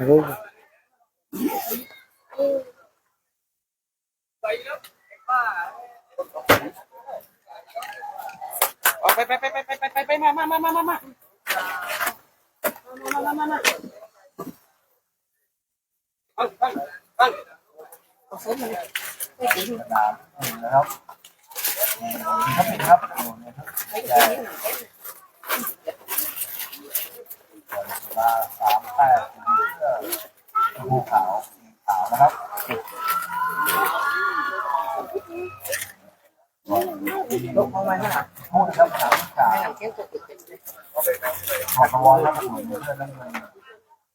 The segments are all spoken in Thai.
โอ้ไปไปไปไปไปไปไปมามามามามามาเอาเอาเอานะครับครับมาสามแปดภู วอนรับผู้เพื่อนและเงิน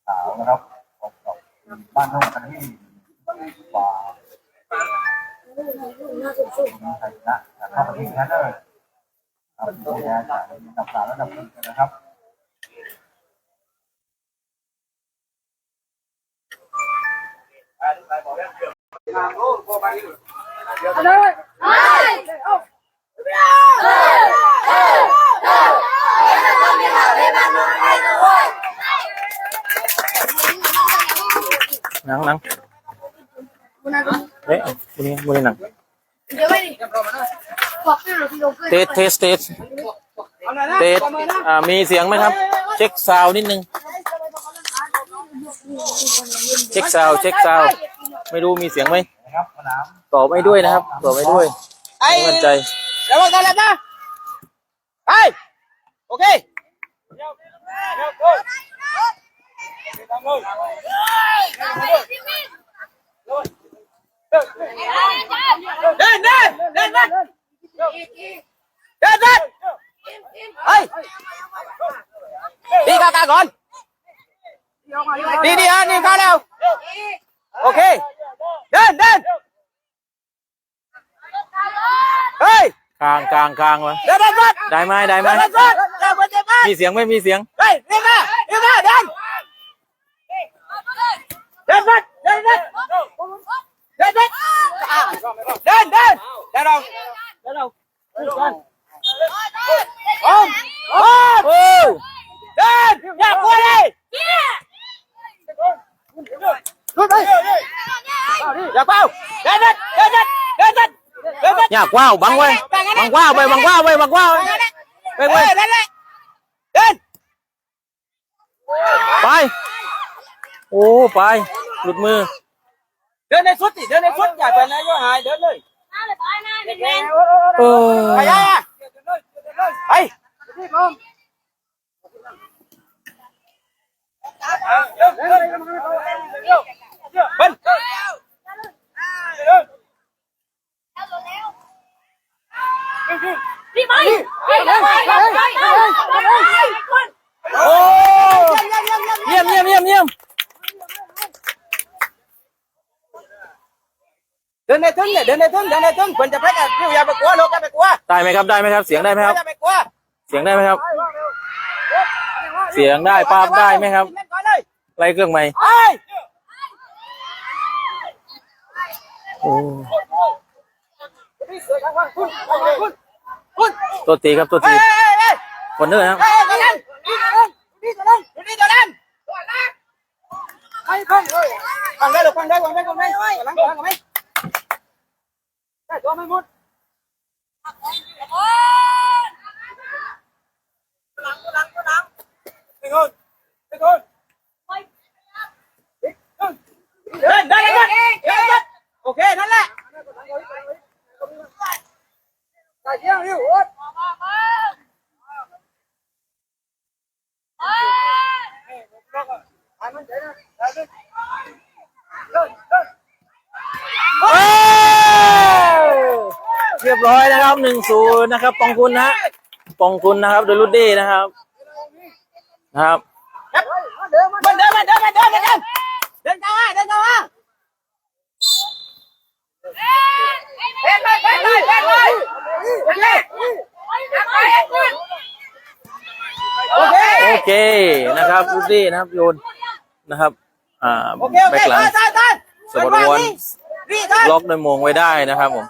สาวนะครับออกจากบ้านนอกกันที่กว่าไทยนะถ้าประเทศนั้นเลยครับดูแลจากระดับสามระดับหนึ่งนะครับอะไราที่ลงขึ้นเทสเทสเทสเทสอ่ามีเสียงไหมครับ เช็คซาวนิดนึง เช็คซาวเช็คซาวไม่รู้มีเสียงไหมนะครับสนามต่อไม่ด้วยนะครับต่อไม่ด้วยไอ้ไม่มั่นใจเดี๋ยวกันแล้วนะไปโอเค đi ca ca con đi đi ăn đi con nào ok lên lên ơi càng càng càng mà đại mai đại mai มีเสียงไหมมีเสียง เฮ้ยเรียกมาเรียกมาเดินเดินมาเดินเดินเดินเดินเดินเดินเดินเราเดินเราโอ้โอ้โอ้เดินอย่ากลัวเลยลุกไปอย่าเป้าเดินเดินเดินเดินเดินเดิน อย่ากว้าวบังไว้บังว้าวไปบังว้าวไปบังว้าวไปไว้ Đây, đây, đây. เดินไป โอ้ ไป หลุดมือ เดินในสุดสิเดินในสุดอย่าไปไหนก็หายเดินเลยเออไปยังอะไปเบิ้ลพี่ไม่พี่ไม่ โอ้ เยี่ยมเยี่ยมเยี่ยมเยี่ยม เดิ นในทึ่งเนี่ยเดินในทึ่งเดินในทึ่งควรจะไปกันอย่าไปกลัวลูกอย่าไปกลัวได้ไหมครับได้ไหมครับ เสียงได้ไหมครับ อย่าไปกลัวเสียงได้ไหมครับ เสียงได้ภาพได้ไหมครับไล่เครื่องไหมไอ้โอ้คุณคุณคุณตัวตีครับตัวเฮ้ตียเฮ้ยคนเนื้อครับเฮ้ยตัวนั้นนี่ตัวนั้นนี่ตัวนั้นตัวนั้นไอ้ฟังฟังได้หรือฟังได้ฟังได้ฟังได้ฟังได้ฟังได้ 31 Thích hơn Thích hơn Lên, lên, lên, lên Ok, lên lại Tài kia, hiểu ớt Ai mất đấy nè ียบร้อยนะครับหนึ่งศูนย์นะครับปองคุณนะปองคุณนะครับโดยรุดดี้นะครับนะครับเดินมาเดินมาเดินมาเดินมาเดินเดินเข้ามาเดินเข้ามาเดินไปเดินไปเดินไดินเคโอเคโอเคนะครับรุดดี้นะครับโยนนะครับอ่าแบ็คหลังสมบูรณ์ล็อกโดยมงไว้ได้นะครับผม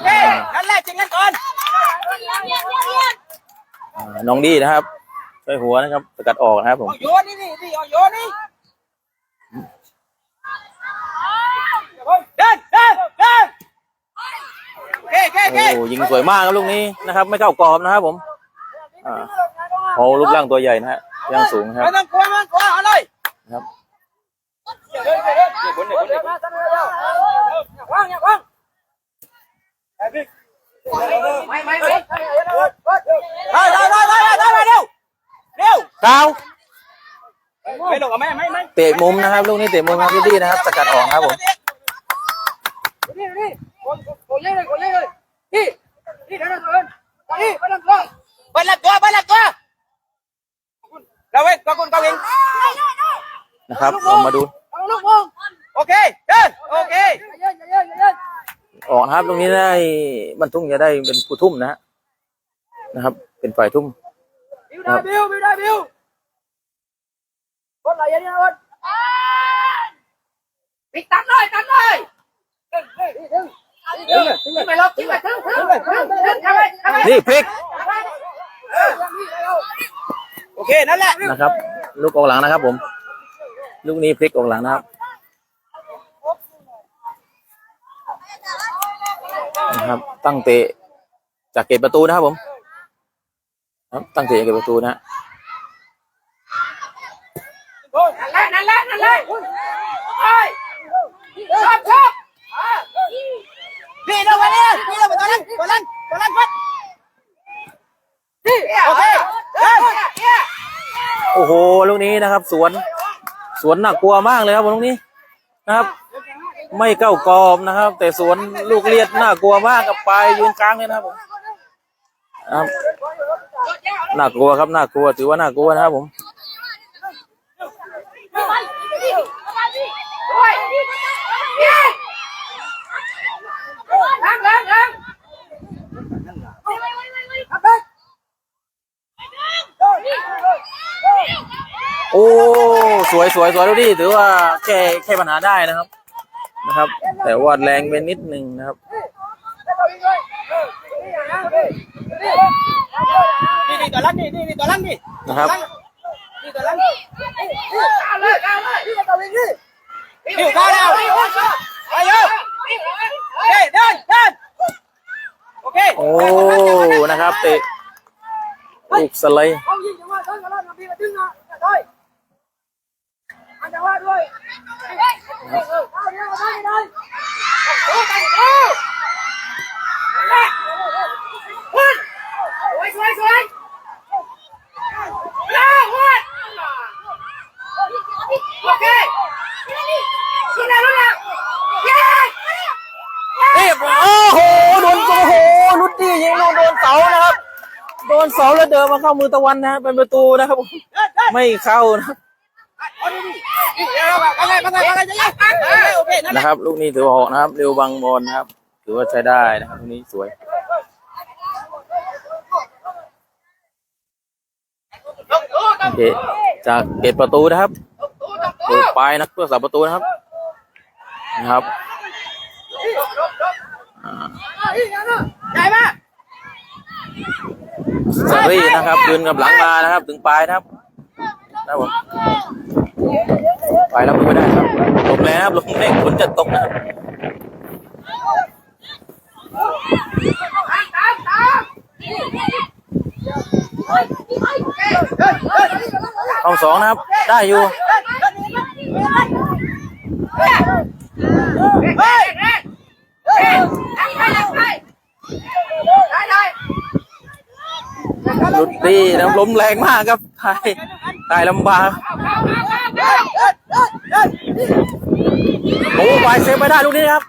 Ok, nó lại chỉnh lên con. อ่าน้องดี้นะครับช่วยหัวนะครับสกัดออกนะครับผมโยนนี่นี่นี่โยนนี่เดินเดินเดินเก้เก้เก้โอ้ยิงสวยมากครับลูกนี้นะครับ ไม่เข้ากรอบนะครับผมอ่าโอ้รูปร่างตัวใหญ่นะฮะยังสูงนะครับไม่ต้องกลัวไม่ต้องกลัวเอาเลยนะครับว่างอย่าว่างไม่ไม่ไม่ได้ได้ได้ได้ได้ได้เร็ว เร็วเก้าไม่ลงกับแม่ไม่ไม่เตะมุมนะครับลูกนี้เตะมุมครับดีๆนะครับ สกัดออกนะครับผมนี่นี่คนคนเล่นเลยคนเล่นเลยนี่นี่เดินเดินนี่ไปลังตัวไปลังตัวไปลังตัวเราเว้ยก็คุณก็วิ่งนะครับเรามาดูเอาลูกวงโอเคเดินโอเคออกนะครับตรงนี้ได้บรรทุกจะได้เป็นผู้ทุ่มนะฮะนะครับ เป็นฝ่ายทุ่ม บิวได้บิวบิวได้บิวคนไหนยังไงคนปิดตัดเลยตัดเลยไปลบทิ้งไปทิ้งทิ้งทิ้งทำไมทำไมนี่พลิกโอเคนั่นแหละนะครับ ลูกออกหลังนะครับ ผม ลูกนี้พลิกออกหลังนะครับนะครับ ตั้งเตะจากเกตประตูนะครับผมครับ ตั้งเตะจากเกตประตูนะฮะนั่นแหละนั่นแหละนั่นแหละไปชอบชอบพี่เราไปเนี่ยพี่เราไปตอนนั้นตอนนั้นตอนนั้นพัดโอเคโอ้โหลูกนี้นะครับ สวน สวนหนักกลัวมากเลยครับผมลูกนี้นะครับ ไม่เก้ากรอบนะครับ แต่สวนลูกเลียดน่ากลัวมากกับปลายยืนกลางเลยนะครับผมครับ น่ากลัวครับน่ากลัวถือว่าน่ากลัวนะครับผมล้างล้างล้างโอ้สวยสวยสวยดูดิถือว่าแก้แก้ปัญหาได้นะครับนะครับ แต่ว่าแรงไปนิดนึงนะครับ นี่นี่ตัวลังนี่นี่นี่ตัวลังนี่นะครับนี่ตัวลังนี่ก้าวเลยก้าวเลยนี่ตัวลังนี่นี่ก้าวแล้วไปเยอะเฮ้ยเดินเดินโอเคโอ้นะครับเตะลูกสไลด์เอายิงจังหวะเดินกันแล้วน้ำพี่มาดึงนะได้อันจังหวะด้วยเออเอาเนี่ยเอาได้ได้โอ้ไปโอ้แม่หุ่นสวยสวย สวยแล้วหุ่นโอเคขึ้นแล้วขึ้นแล้วเย้เอ๊ะโอ้โหโดนโอ้โหลุดดี้ยิงลูกโดนเสานะครับ โดนเสาแล้วเดินมาเข้ามือตะวันนะฮะเป็นประตูนะครับผมไม่เข้านะครับอะไรอะไรอะไรจะยังโอเคนั่นแหละนะครับ ลูกนี้ถือว่าออกนะครับ เร็วบังบอลนะครับ ถือว่าใช้ได้นะครับลูกนี้สวย เคจากเกตประตูนะครับเปิดปลายนักเพื่อสาประตูนะครับนะครับใหญ่มากสารี่นะครับยืนกับหลังมานะครับ ถึงปลายนะครับนะผมไปแล้วไม่ได้ครับลมแรงครับลมแรงฝนจะตกนะครับตามตาม ห้องสองนะครับ ได้อยู่เฮ้ยเฮ้ยเฮ้ยไปไปได้ได้ลุดดีนะครับลมแรงมากครับตายตายลำบากโอ้วายเซฟไม่ได้ลูกนี้ครับ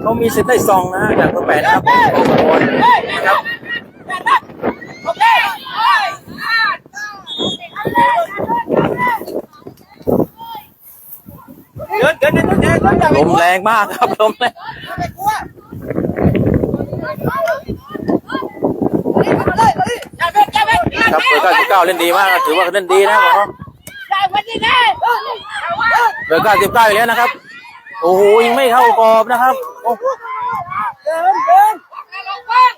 เขามีสิทธิ์ได้ซองนะจากเบอร์แปดนะครับขอลนะครับ เดินเดินเดินเดินลมแรงมากครับลมแรงครับเบอร์เก้าสิบเก้าเล่นดีมากถือว่าเล่นดีนะครับผมอเบอร์เก้าสิบเก้าอีกแล้วนะครับ โอ้โหยังไม่เข้ากรอบนะครับโอ้ เดินเดินลงบ้าง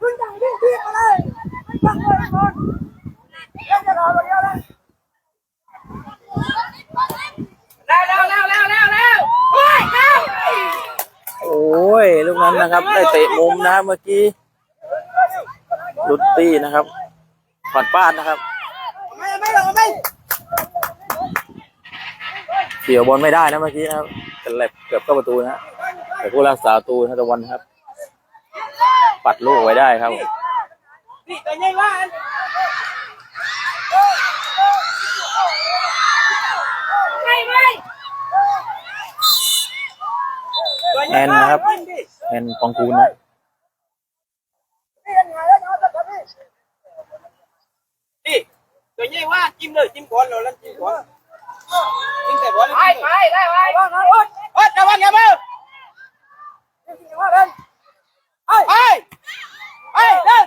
ขึ้นอย่างนี้ที่อะไรตั้งเลยก่อน ยลูกนั้นนะครับ ได้เตะมุมนะเมื่อกี้ลุตตี้นะครับผ่อนป้านนะครับไม่ไม่ลงไม่เกี่ยวบอลไม่ได้นะเมื่อกี้นะครับกันแหลบเกือบเข้าประตูนะแต่ผู้รักษาประตูนะตะวันครับ ปัดลูกไว้ได้ครับนี่ตัวใหญ่ว่า ไม่ไม่ แอนนะครับแอนปองคูณนะนี่ตัวใหญ่ว่าจิ้มเลยจิ้มก่อนเลยแล้วจิ้มก่อนจิ้มแต่ก่อนไปไปได้ไปเฮ้ยระวังอย่ามือเฮ้ยเฮ้ยเฮ้ยเดิน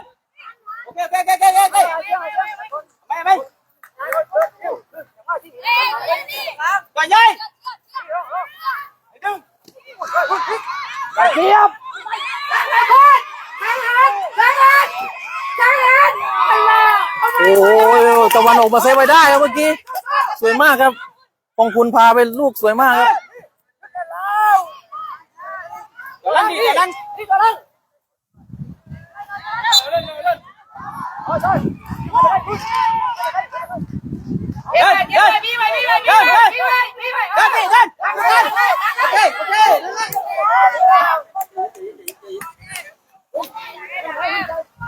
โอเคโอเคโอเคโอเคโอเคไม่ไม่ตัวใหญ่ดึงกระ เทียบโอ้ยตะวันออกมาเซฟไว้ได้ครับเมื่อกี้ สวยมากครับปองคูณพาไปลูกสวยมากครับกำลังดีกำลังนี่กำลังเดินเดินพี่ไปพี่ไปเดิน ม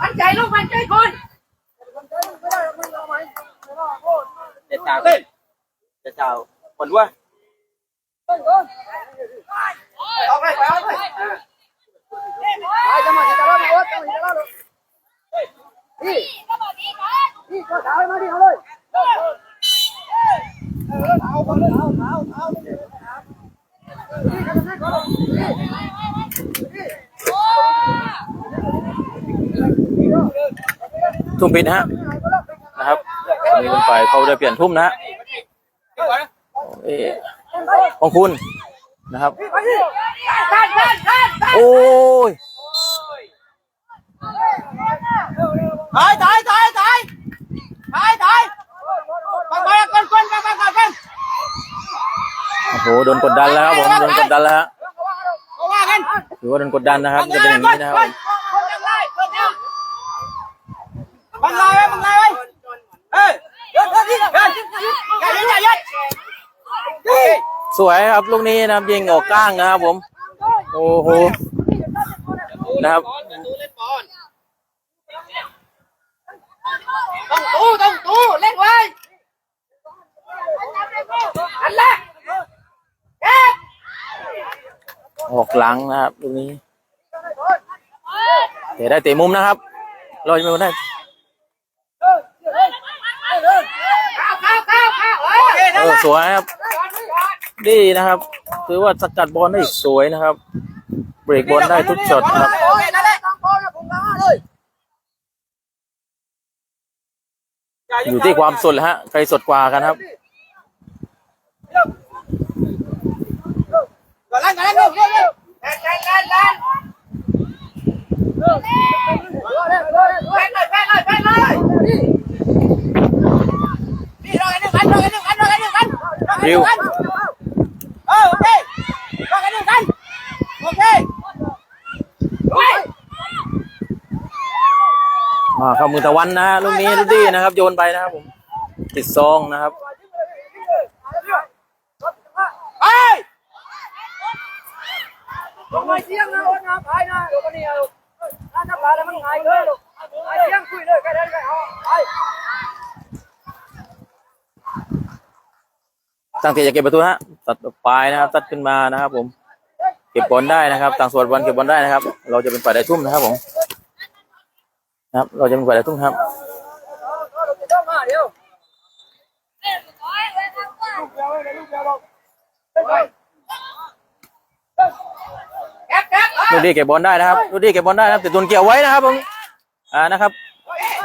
ันใจลูกมันใจคนเด็ดจ่าเต้นเด็ดจ่าคนว่าไปเอาไป ทุ่มปิดนะฮะนะครับตอนนี้เป็นฝ่ายเขาได้เปลี่ยนทุ่มนะฮะเอ้ปองคูณนะครับท่านท่านท่านโอ้ยถอยถอยถอยถอยถอยถอยไปไปกันคนกันกันกันโอ้โหโดนกดดันแล้วครับผมโดนกดดันแล้วฮะเขาว่ากันถือว่าโดนกดดันนะครับจะเป็นอย่างนี้นะครับผมบังลายไว้บังลายไว้เฮ้ยเดินเดินเดินอย่ายึดอย่ายึด สวยครับลูกนี้นะครับยิงออกก้างนะครับผม โอ้โหนะครับต้องตู้ต้องตู้เล่นไว้อันละเอ๊ะออกหลังนะครับลูกนี้เตะได้เตะมุมนะครับเราจะไม่ได้เข้าเข้าเข้าเข้าเอ้ยโอเคเอนั่นอแหละสวยครับ ดีนะครับถือว่าสกัดบอลได้สวยนะครับ เบรกบอลได้ทุกช็อตนะครับโอเคนั่นแหละต้องบอลนะผมล้าเลยอยู่ที่ความสดแหละฮะ ใครสดกว่ากันครับก่อนลั่นก่อนลั่นเร็วเร็วเร็วแรงแรงแรงแรงแรงเลยแรงเลยแรงเลยนี่รอกันหนึ่งกันรอกันหนึ่งกันรอกันหนึ่งกันรอกันหรินึ่วงกันเออโอเครอกันหนึ่งกันโอเค มาเข้ามือตะวันนะลูกนี้ลูกดีนะครับ โยนไปนะครับผม ติดซองนะครับไปลงมาเสียงนะโอนนะพายนะลงมาเนี่ยลูกถ้าจะพาแล้วมันหายเลยลูกไอ้เสียงคุยเลยใครเดินใครเอาไปตั้งใจจะเก็บประตูฮะ ตัดออกไปนะครับตัดขึ้นมานะครับ ผม เก็บบอลได้นะครับ ต่างส่วนบอลเก็บบอลได้นะครับ เราจะเป็นฝ่ายได้ทุ่มนะครับ ผม นะครับ เราจะเป็นฝ่ายได้ทุ่มครับลูกดีเก็บบอลได้นะครับลูกดีเก็บบอลได้นะครับแต่ตุนเกี่ยวไว้นะครับผมอ่านะครับ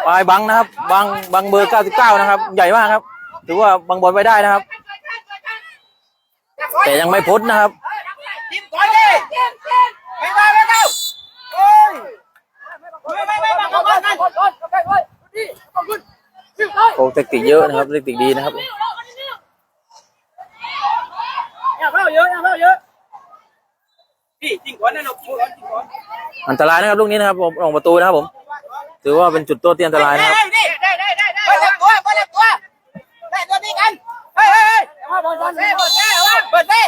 ปลายบังนะครับ บังบังเบอร์ 99 นะครับ ใหญ่มากครับ ถือว่าบังบอลไว้ได้นะครับ แต่ยังไม่พ้นนะครับจิ้มก่อนดิไม่ได้ไม่ได้โอ้ยไม่ไม่ไม่มาก่อนกันโอ้เทคนิคเยอะนะครับเทคนิคดีนะครับอย่าเข้าเยอะอย่าเข้าเยอะพี่จิ้มก่อนนะลูกจิ้มก่อนจิ้มก่อนอันตรายนะครับลูกนี้นะครับผมออกประตูนะครับผม ถือว่าเป็นจุดโต้ที่อันตรายนะครับ นี่ได้ได้ได้ได้เปิดตัวเปิดตัวได้ตัวนี้กันเฮ้ยเฮ้ย มา บอลบอลเฮ้ยเปิดเฮ้ยเปิดเฮ้ย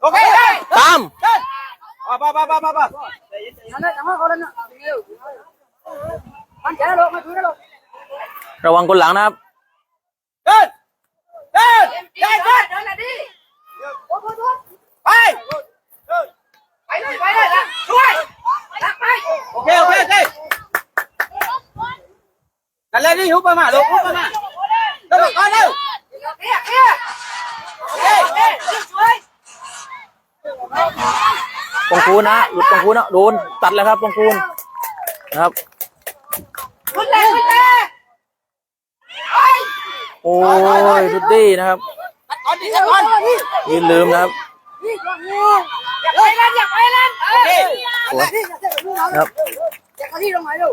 โอเคได้ตามมามามามามานั่นแหละมาเขาเลยนะมันแก่แล้วมาดูนะลูกระวังคนหลังนะครับเดินเดินเดินเดินเดินเลยดิไปไปเลยไปเลยนะช่วยรักไปโอเคโอเคโอเคกันเลยนี่ฮุบมามาลูกฮุบมามาเดินก่อนเร็ว เรียกเรียก โอเค ช่วย ปองคูณนะ หลุดปองคูณนะ โดน ตัดแล้วครับปองคูณนะครับขึ้นเลยขึ้นเลยโอ้ยดุดดี้นะครับก่อนดิก่อนยืนลืมนะครับอยากไปเล่นอยากไปเล่นคสวยนครับอยากไปที่ตรงไหนลู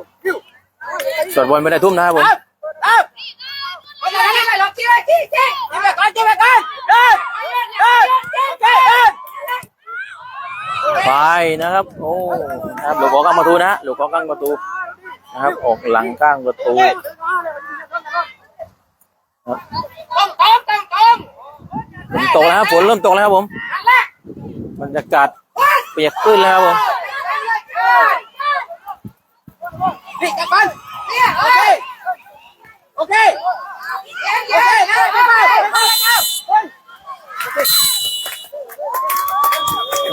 สวดบอลไม่ได้ทุ่มนะครับผมครับครับไปเลยไปเลยจี้ไปจี้จี้จิ้มไปก่อนจิ้มไปก่อนเดินเดินเดินเดิน ไปนะครับโอ้นะครับหลวงพ่อกลางประตูนะหลวงพ่อกลางประตูนะครับ ออกหลังกลางประตูต้องต้องต้องต้องฝนตกแล้วครับฝนเริ่มตกแล้วครับผมบรรยากาศเปียกขึ้นแล้วครับผม นี่กลับก่อนโอเคโอเคโอเคนะไปไปไปไป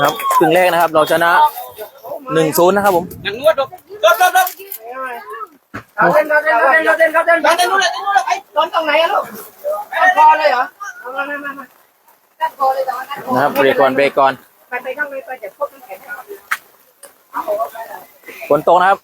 นะ ครับครึ่งแรกนะครับ เราชนะหนึ่งศูนย์นะครับผมยังนวดดกดกดกดเขาเต้นเขาเต้นเขาเต้นเขาเต้นเขาเต้นยังจะนวดเลยจะนวดเลยไปโดนตรงไหนอะลูกตัดคอเลยเหรอมามามามาตัดคอเลยแต่ว่าตัดคอนะครับเบรกก่อนเบรกก่อนไปไปข้างในไปเดี๋ยวพวกมันแข็งฝนตกนะครับ